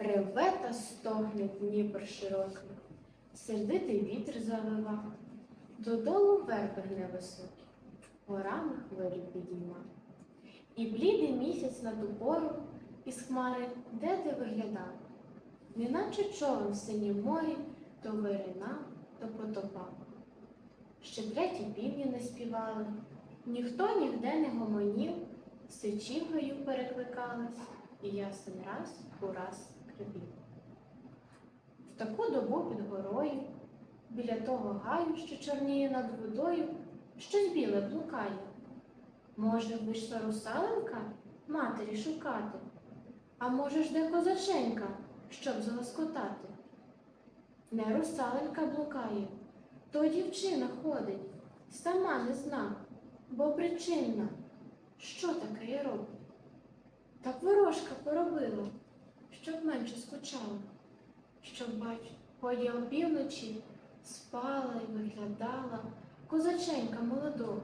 Реве та стогне Дніпр широкий, сердитий вітер завива, додолу верби гне високі, горами хвилі підійма. І блідий місяць на ту пору із хмари де ти виглядав, неначе човен в синім морі то виринав, то потопав. Ще треті півні не співали, ніхто нігде не гомонів, сичі в гаю перекликались, і ясен раз у раз крибів. В таку добу під горою, біля того гаю, що чорніє над водою, щось біле блукає. Може, вийшла русаленка матері шукати, а може ж де козаченька, щоб залоскотати. Не русаленька блукає, то дівчина ходить, сама не зна, бо причинна, що таке я роблю. Так ворожка поробила, щоб менше скучала, щоб, бач, ході опівночі спала й виглядала козаченька молодого,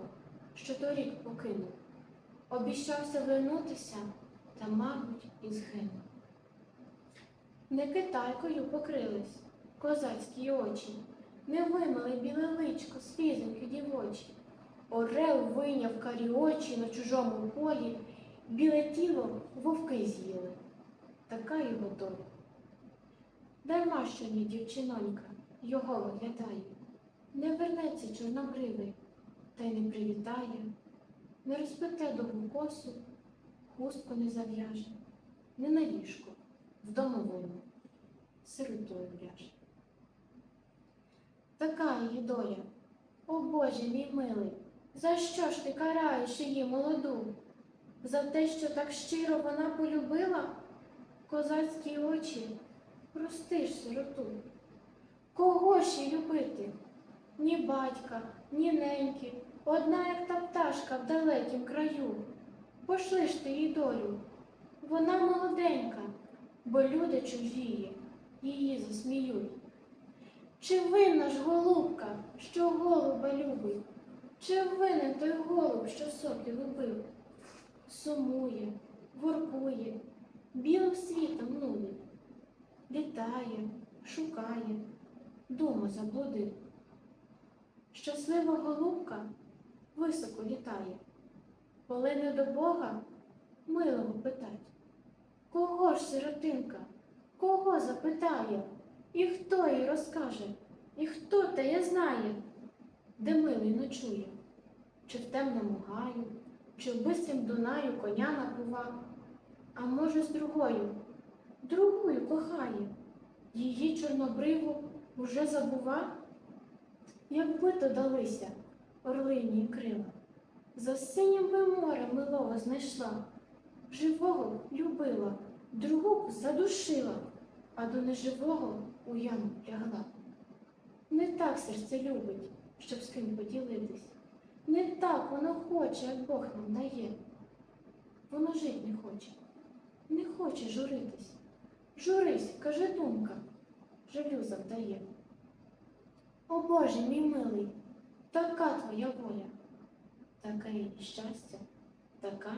що торік покинув. Обіщався вернутися, та, мабуть, і згинув. Не китайкою покрились козацькі очі, не вимили біле личко з пізеньки дівочі. Орел вийняв карі очі на чужому полі, біле тіло вовки з'їли. Така його доля. Дарма що ні дівчинонька його виглядає, не вернеться чорнобривий, та й не привітає, не розплете довгу косу, хустку не зав'яже, не на ліжко, в домовину, сиротою ляже. Така її доля. О Боже мій милий, за що ж ти караєш її молоду? За те, що так щиро вона полюбила козацькі очі, прости ж сироту. Кого їй любити? Ні батька, ні неньки, одна, як та пташка в далекім краю. Пошли ж ти їй долю. Вона молоденька, бо люди чужії її засміють. Чи винна ж голубка, що голуба любить? Чи винен той голуб, що сокіл убив? Сумує, воркує, білим світом нудить, літає, шукає, дума заблудив. Щаслива голубка високо літає, полине до Бога милого питать. Кого ж сиротинка, кого запитає? І хто їй розкаже, і хто теє знає, де милий ночує, чи в темному гаю, чи в бистрім Дунаю коня напував, а може, з другою, другою кохає, її чорнобриву уже забува, якби то далися орлині крила, за синім би морем милого знайшла, живого любила, другу задушила а до неживого у яму лягла. Не так серце любить, щоб з ким поділитись. Не так воно хоче, як Бог нам дає. Воно жить не хоче, не хоче журитись. Журись, каже думка, жалю завдає. О Боже мій милий, така твоя воля, таке її щастя, така